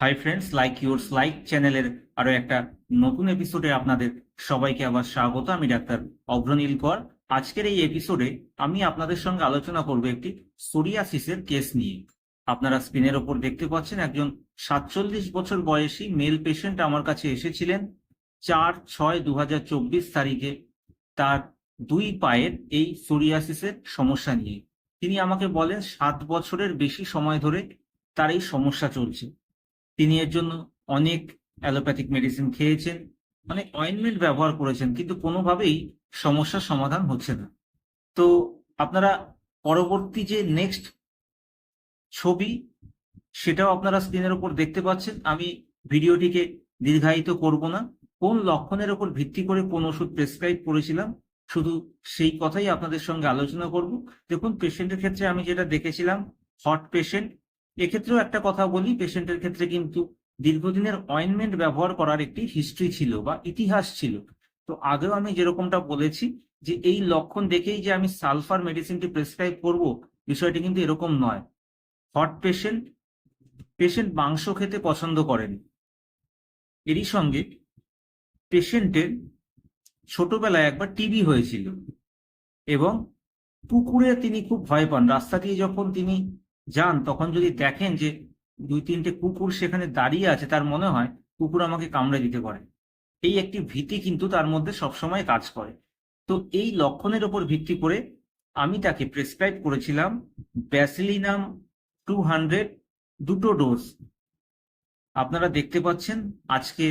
Hi friends like yours like চ্যানেলের আরও একটা নতুন এপিসোডে আপনাদের সবাইকে আবার স্বাগত। আমি ডাক্তার অগ্রনীল কর আজকের এই এপিসোডে আমি আপনাদের সঙ্গে আলোচনা করব একটি সোরিয়াসিসের কেস নিয়ে। আপনারা স্ক্রিনের ওপর দেখতে পাচ্ছেন একজন সাতচল্লিশ বছর বয়সী মেল পেশেন্ট আমার কাছে এসেছিলেন চার ছয় দু তারিখে তার দুই পায়ের এই সোরিয়াসিসের সমস্যা নিয়ে। তিনি আমাকে বলেন, সাত বছরের বেশি সময় ধরে তার এই সমস্যা চলছে। তিনি এর জন্য অনেক অ্যালোপ্যাথিক মেডিসিন খেয়েছেন, অনেক অয়েনমেন্ট ব্যবহার করেছেন, কিন্তু কোনোভাবেই সমস্যার সমাধান হচ্ছে না। তো আপনারা পরবর্তী যে নেক্সট ছবি, সেটাও আপনারা স্ক্রিনের উপর দেখতে পাচ্ছেন। আমি ভিডিওটিকে দীর্ঘায়িত করব না। কোন লক্ষণের উপর ভিত্তি করে কোন ওষুধ প্রেসক্রাইব করেছিলাম, শুধু সেই কথাই আপনাদের সঙ্গে আলোচনা করব। দেখুন পেশেন্টের ক্ষেত্রে আমি যেটা দেখেছিলাম হট পেশেন্ট এক্ষেত্রেও একটা কথা বলি, পেশেন্টের ক্ষেত্রে কিন্তু দীর্ঘদিনের অয়েনমেন্ট ব্যবহার করার একটি হিস্ট্রি ছিল বা ইতিহাস ছিল। তো আগেও আমি যেরকমটা বলেছি যে এই লক্ষণ দেখেই যে আমি সালফার মেডিসিনটি প্রেসক্রাইব করব, বিষয়টি কিন্তু এরকম নয়। হট পেশেন্ট পেশেন্ট মাংস খেতে পছন্দ করেন। এরই সঙ্গে পেশেন্টের ছোটবেলায় একবার টিবি হয়েছিল এবং পুকুরে তিনি খুব ভয় পান। রাস্তা দিয়ে যখন তিনি যান, তখন যদি দেখেন যে দুই তিনটে কুকুর সেখানে দাঁড়িয়ে আছে, তার মনে হয় কুকুর আমাকে কামড়ে দিতে পারে। এই একটি ভীতি কিন্তু তার মধ্যে সবসময় কাজ করে। তো এই লক্ষণের উপর ভিত্তি করে আমি তাকে প্রেসক্রাইব করেছিলাম ব্যাসিলিনাম টু হান্ড্রেড দুটো ডোজ আপনারা দেখতে পাচ্ছেন আজকে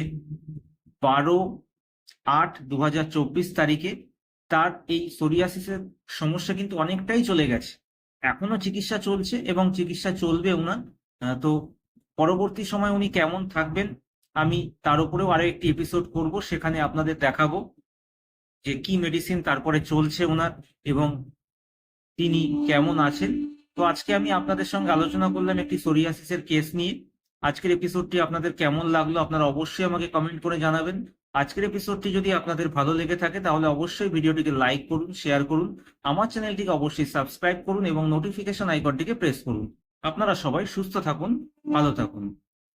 বারো আট দু তারিখে তার এই সোরিয়াসিসের সমস্যা কিন্তু অনেকটাই চলে গেছে। এখনও চিকিৎসা চলছে এবং চিকিৎসা চলবে ওনার। তো পরবর্তী সময় উনি কেমন থাকবেন, আমি তার উপরেও আরও একটি এপিসোড করব, সেখানে আপনাদের দেখাবো যে কি মেডিসিন তারপরে চলছে ওনার এবং তিনি কেমন আছেন। তো আজকে আমি আপনাদের সঙ্গে আলোচনা করলাম একটি সোরিয়াসিসের কেস নিয়ে। আজকের এপিসোডটি আপনাদের কেমন লাগল আপনারা অবশ্যই আমাকে কমেন্ট করে জানাবেন। আজকের এপিসোডটি যদি আপনাদের ভালো লেগে থাকে, তাহলে অবশ্যই ভিডিওটিকে লাইক করুন শেয়ার করুন, আমার চ্যানেলটিকে অবশ্যই সাবস্ক্রাইব করুন এবং নোটিফিকেশন আইকনটিকে প্রেস করুন। আপনারা সবাই সুস্থ থাকুন, ভালো থাকুন।